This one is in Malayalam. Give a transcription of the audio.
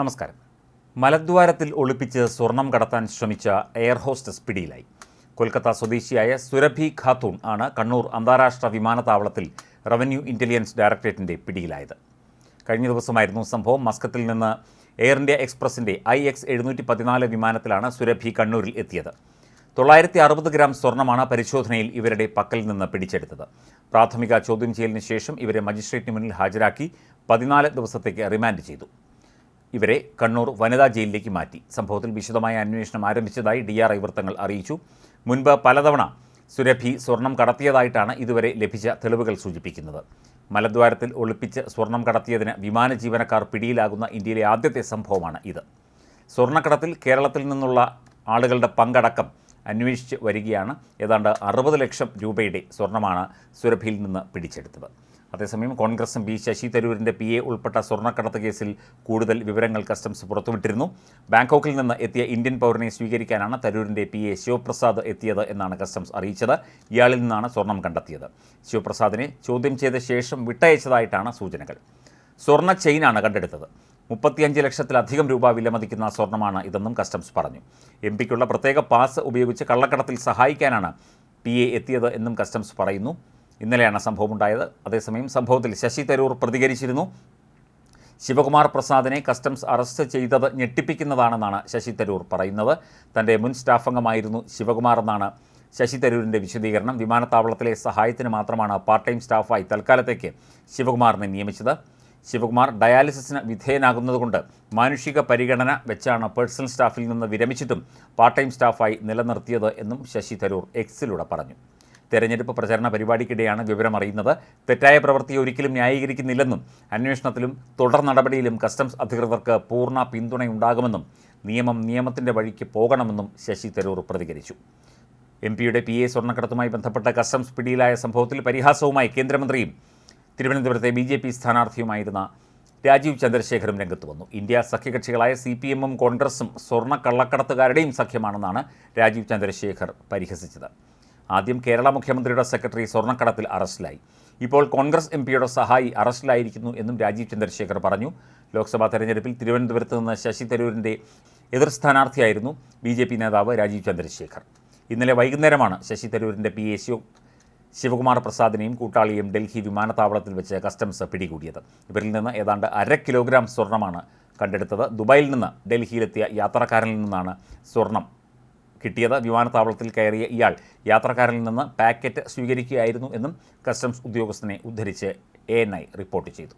നമസ്കാരം. മലദ്വാരത്തിൽ ഒളിപ്പിച്ച് സ്വർണം കടത്താൻ ശ്രമിച്ച എയർ ഹോസ്റ്റസ് പിടിയിലായി. കൊൽക്കത്ത സ്വദേശിയായ സുരഭി ഖാത്തൂൺ ആണ് കണ്ണൂർ അന്താരാഷ്ട്ര വിമാനത്താവളത്തിൽ റവന്യൂ ഇന്റലിജൻസ് ഡയറക്ടറേറ്റിന്റെ പിടിയിലായത്. കഴിഞ്ഞ ദിവസമായിരുന്നു സംഭവം. മസ്കത്തിൽ നിന്ന് എയർ ഇന്ത്യ എക്സ്പ്രസിന്റെ ഐ എക്സ് എഴുന്നൂറ്റി പതിനാല് വിമാനത്തിലാണ് സുരഭി കണ്ണൂരിൽ എത്തിയത്. തൊള്ളായിരത്തി അറുപത് ഗ്രാം സ്വർണമാണ് പരിശോധനയിൽ ഇവരുടെ പക്കൽ നിന്ന് പിടിച്ചെടുത്തത്. പ്രാഥമിക ചോദ്യം ചെയ്യലിന് ശേഷം ഇവരെ മജിസ്ട്രേറ്റിന് മുന്നിൽ ഹാജരാക്കി പതിനാല് ദിവസത്തേക്ക് റിമാൻഡ് ചെയ്തു. ഇവരെ കണ്ണൂർ വനിതാ ജയിലിലേക്ക് മാറ്റി. സംഭവത്തിൽ വിശദമായ അന്വേഷണം ആരംഭിച്ചതായി ഡി ആർ ഐ വൃത്തങ്ങൾ അറിയിച്ചു. മുൻപ് പലതവണ സുരഭി സ്വർണം കടത്തിയതായിട്ടാണ് ഇതുവരെ ലഭിച്ച തെളിവുകൾ സൂചിപ്പിക്കുന്നത്. മലദ്വാരത്തിൽ ഒളിപ്പിച്ച് സ്വർണം കടത്തിയതിന് വിമാന ജീവനക്കാർ പിടിയിലാകുന്ന ഇന്ത്യയിലെ ആദ്യത്തെ സംഭവമാണ് ഇത്. സ്വർണക്കടത്തിൽ കേരളത്തിൽ നിന്നുള്ള ആളുകളുടെ പങ്കടക്കം അന്വേഷിച്ച് വരികയാണ്. ഏതാണ്ട് അറുപത് ലക്ഷം രൂപയുടെ സ്വർണമാണ് സുരഭിയിൽ നിന്ന് പിടിച്ചെടുത്തത്. അതേസമയം കോൺഗ്രസും ബി ശശി തരൂരിന്റെ പി എ ഉൾപ്പെട്ട സ്വർണക്കടത്ത് കേസിൽ കൂടുതൽ വിവരങ്ങൾ കസ്റ്റംസ് പുറത്തുവിട്ടിരുന്നു. ബാങ്കോക്കിൽ നിന്ന് എത്തിയ ഇന്ത്യൻ പൗരനെ സ്വീകരിക്കാനാണ് തരൂരിന്റെ പി എ ശിവപ്രസാദ് എത്തിയത് എന്നാണ് കസ്റ്റംസ് അറിയിച്ചത്. ഇയാളിൽ നിന്നാണ് സ്വർണം കണ്ടെത്തിയത്. ശിവപ്രസാദിനെ ചോദ്യം ചെയ്ത ശേഷം വിട്ടയച്ചതായിട്ടാണ് സൂചനകൾ. സ്വർണ ചെയിനാണ് കണ്ടെടുത്തത്. മുപ്പത്തിയഞ്ച് ലക്ഷത്തിലധികം രൂപ വിലമതിക്കുന്ന സ്വർണമാണ് ഇതെന്നും കസ്റ്റംസ് പറഞ്ഞു. എം പിക്കുള്ള പ്രത്യേക പാസ് ഉപയോഗിച്ച് കള്ളക്കടത്തിൽ സഹായിക്കാനാണ് പി എ എത്തിയത് എന്നും കസ്റ്റംസ് പറയുന്നു. ഇന്നലെയാണ് സംഭവമുണ്ടായത്. അതേസമയം സംഭവത്തിൽ ശശി തരൂർ പ്രതികരിച്ചിരുന്നു. ശിവകുമാർ പ്രസാദിനെ കസ്റ്റംസ് അറസ്റ്റ് ചെയ്തത് ഞെട്ടിപ്പിക്കുന്നതാണെന്നാണ് ശശി തരൂർ പറയുന്നത്. തന്റെ മുൻ സ്റ്റാഫ് അംഗമായിരുന്നു ശിവകുമാർ എന്നാണ് ശശി തരൂരിന്റെ വിശദീകരണം. വിമാനത്താവളത്തിലെ സഹായത്തിന് മാത്രമാണ് പാർട്ട് ടൈം സ്റ്റാഫായി തൽക്കാലത്തേക്ക് ശിവകുമാറിനെ നിയമിച്ചത്. ശിവകുമാർ ഡയാലിസിസിന് വിധേയനാകുന്നതുകൊണ്ട് മാനുഷിക പരിഗണന വെച്ചാണ് പേഴ്സണൽ സ്റ്റാഫിൽ നിന്ന് വിരമിച്ചിട്ടും പാർട്ട് ടൈം സ്റ്റാഫായി നിലനിർത്തിയത് എന്നും ശശി തരൂർ എക്സിലൂടെ പറഞ്ഞു. തെരഞ്ഞെടുപ്പ് പ്രചരണ പരിപാടിക്കിടെയാണ് വിവരമറിയുന്നത് തെറ്റായ പ്രവൃത്തി ഒരിക്കലും ന്യായീകരിക്കുന്നില്ലെന്നും അന്വേഷണത്തിലും തുടർ നടപടിയിലും കസ്റ്റംസ് അധികൃതർക്ക് പൂർണ പിന്തുണയുണ്ടാകുമെന്നും നിയമം നിയമത്തിന്റെ വഴിക്ക് പോകണമെന്നും ശശി തരൂർ പ്രതികരിച്ചു. എം പിയുടെ പി എ സ്വർണക്കടത്തുമായി ബന്ധപ്പെട്ട കസ്റ്റംസ് പിടിയിലായ സംഭവത്തിൽ പരിഹാസവുമായി കേന്ദ്രമന്ത്രിയും തിരുവനന്തപുരത്തെ ബി ജെ പി സ്ഥാനാർത്ഥിയുമായിരുന്ന രാജീവ് ചന്ദ്രശേഖരും രംഗത്ത് വന്നു. ഇന്ത്യ സഖ്യകക്ഷികളായ സി പി എമ്മും കോൺഗ്രസും സ്വർണ കള്ളക്കടത്തുകാരുടെയും സഖ്യമാണെന്നാണ് രാജീവ് ചന്ദ്രശേഖർ പരിഹസിച്ചത്. ആദ്യം കേരള മുഖ്യമന്ത്രിയുടെ സെക്രട്ടറി സ്വർണക്കടത്തിൽ അറസ്റ്റിലായി. ഇപ്പോൾ കോൺഗ്രസ് എം പിയുടെ സഹായി അറസ്റ്റിലായിരിക്കുന്നു എന്നും രാജീവ് ചന്ദ്രശേഖർ പറഞ്ഞു. ലോക്സഭാ തെരഞ്ഞെടുപ്പിൽ തിരുവനന്തപുരത്ത് നിന്ന് ശശി തരൂരിന്റെ എതിർ സ്ഥാനാർത്ഥിയായിരുന്നു ബി നേതാവ് രാജീവ് ചന്ദ്രശേഖർ. ഇന്നലെ വൈകുന്നേരമാണ് ശശി തരൂരിന്റെ പി എ ശിവകുമാർ പ്രസാദിനെയും കൂട്ടാളിയും ഡൽഹി വിമാനത്താവളത്തിൽ വെച്ച് കസ്റ്റംസ് പിടികൂടിയത്. ഇവരിൽ നിന്ന് ഏതാണ്ട് അര കിലോഗ്രാം സ്വർണമാണ് കണ്ടെടുത്തത്. ദുബായിൽ നിന്ന് ഡൽഹിയിലെത്തിയ യാത്രക്കാരനിൽ നിന്നാണ് സ്വർണം കിട്ടിയത്. വിമാനത്താവളത്തിൽ കയറിയ ഇയാൾ യാത്രക്കാരനിൽ നിന്ന് പാക്കറ്റ് സ്വീകരിക്കുകയായിരുന്നു എന്നും കസ്റ്റംസ് ഉദ്യോഗസ്ഥനെ ഉദ്ധരിച്ച് എ റിപ്പോർട്ട് ചെയ്തു.